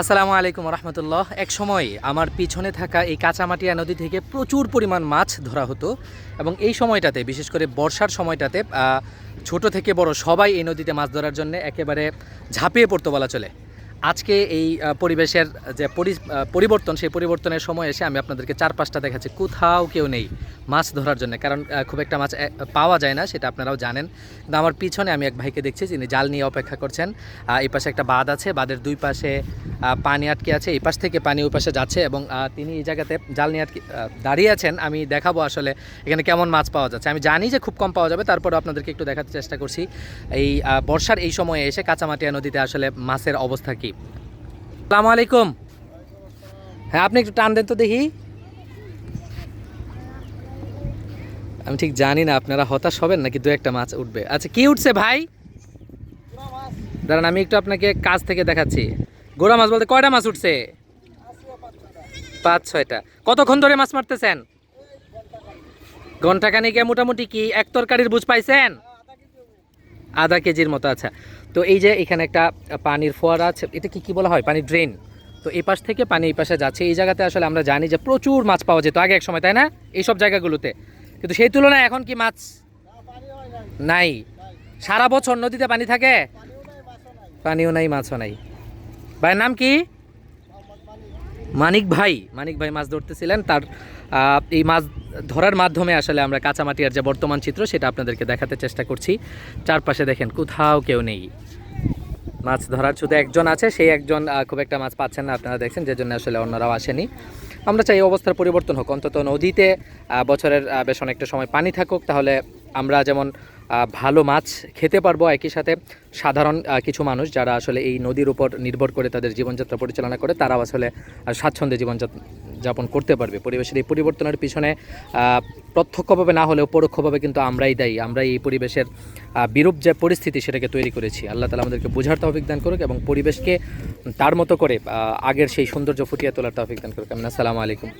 আসসালামু আলাইকুম রহমতুল্লাহ। এক সময় আমার পিছনে থাকা এই কাঁচামাটিয়া নদী থেকে প্রচুর পরিমাণ মাছ ধরা হতো এবং এই সময়টাতে, বিশেষ করে বর্ষার সময়টাতে ছোট থেকে বড় সবাই এই নদীতে মাছ ধরার জন্য একেবারে ঝাঁপিয়ে পড়তো বলা চলে। আজকে এই পরিবেশের যে পরি- পরিবর্তন, সেই পরিবর্তনের সময় এসে আমি আপনাদেরকে চার পাঁচটা দেখাচ্ছি। কোথাও কেউ নেই মাছ ধরার জন্য। কারণ খুব একটা মাছ পাওয়া যায় না, সেটা আপনারাও জানেন। কিন্তু আমার পিছনে আমি এক ভাইকে দেখছি, যিনি জাল নিয়ে অপেক্ষা করছেন। এই পাশে একটা বাঁধ আছে, বাঁধের দুই পাশে পানি আটকে আছে, এই পাশ থেকে পানি ওই পাশে যাচ্ছে এবং তিনি এই জায়গাতে জাল নিয়ে আটকে দাঁড়িয়ে আছেন। আমি দেখাবো আসলে এখানে কেমন মাছ পাওয়া যাচ্ছে। আমি জানি যে খুব কম পাওয়া যাবে তারপরে আপনাদেরকে একটু দেখাতে চেষ্টা করছি। এই বর্ষার এই সময়ে এসে কাঁচামাটিয়া নদীতে আসলে মাছের অবস্থা কী? আসসালামু আলাইকুম। হ্যাঁ আপনি একটু টান দেন তো দেখি। আমি ঠিক জানি না, আপনারা হতাশ হবেন নাকি দু একটা মাছ উঠবে। আচ্ছা কি উঠছে ভাই? দাঁড়ান, আমি একটু আপনাকে কাছ থেকে দেখাচ্ছি। গোড়া মাছ বলতে কয়টা মাছ উঠছে? পাঁচ, ছয়টা। কতক্ষণ ধরে মাছ মারতেছেন? ঘণ্টা খানিকে মোটামুটি কি এক তরকারির বুঝ পাইছেন? আধা কেজির মতো আচ্ছা। তো এই যে এখানে একটা পানির ফোয়ারা আছে, এটা কি কি বলা হয়? পানির ড্রেন তো এই পাশ থেকে পানি এই পাশে যাচ্ছে। এই জায়গাতে আসলে আমরা জানি যে প্রচুর মাছ পাওয়া যেত আগে এক সময়, তাই না? এইসব জায়গাগুলোতে। কিন্তু সেই তুলনায় এখন কি মাছ নাই? সারা বছর নদীতে পানি থাকে? পানিও নাই, মাছও নাই। ভাইয়ের নাম কি? মানিক ভাই। মানিক ভাই মাছ ধরতেছিলেন। তার এই মাছ ধরার মাধ্যমে আসলে আমরা কাঁচামাটিয়ার যে বর্তমান চিত্র, সেটা আপনাদেরকে দেখাতে চেষ্টা করছি। চারপাশে দেখেন, কোথাও কেউ নেই। মাছ ধরার, শুধু একজন আছে, সেই একজন খুব একটা মাছ পাচ্ছেন না আপনারা দেখছেন যে জন্য আসলে অন্যরাও আসেনি। আমরা চাই অবস্থার পরিবর্তন হোক, অন্তত নদীতে বছরের বেশ অনেকটা সময় পানি থাকুক, তাহলে আমরা যেমন ভালো মাছ খেতে পারব একই সাথে। সাধারণ কিছু মানুষ যারা আসলে এই নদীর উপর নির্ভর করে তাদের জীবনযাত্রা পরিচালনা করে, তারাও আসলে স্বাচ্ছন্দ্যে জীবনযাত্রা যাপন করতে পারবে। পরিবেশের এই পরিবর্তনের পিছনে প্রত্যক্ষভাবে না হলেও পরোক্ষভাবে কিন্তু আমরাই দায়ী। আমরাই এই পরিবেশের বিরূপ যে পরিস্থিতি সেটাকে তৈরি করেছি। আল্লাহ তালা আমাদেরকে বোঝার তৌফিক দান করুক এবং পরিবেশকে তার মতো করে আগের সেই সৌন্দর্য ফুটিয়ে তোলার তৌফিক দান করুক। আমি আসসালামু আলাইকুম।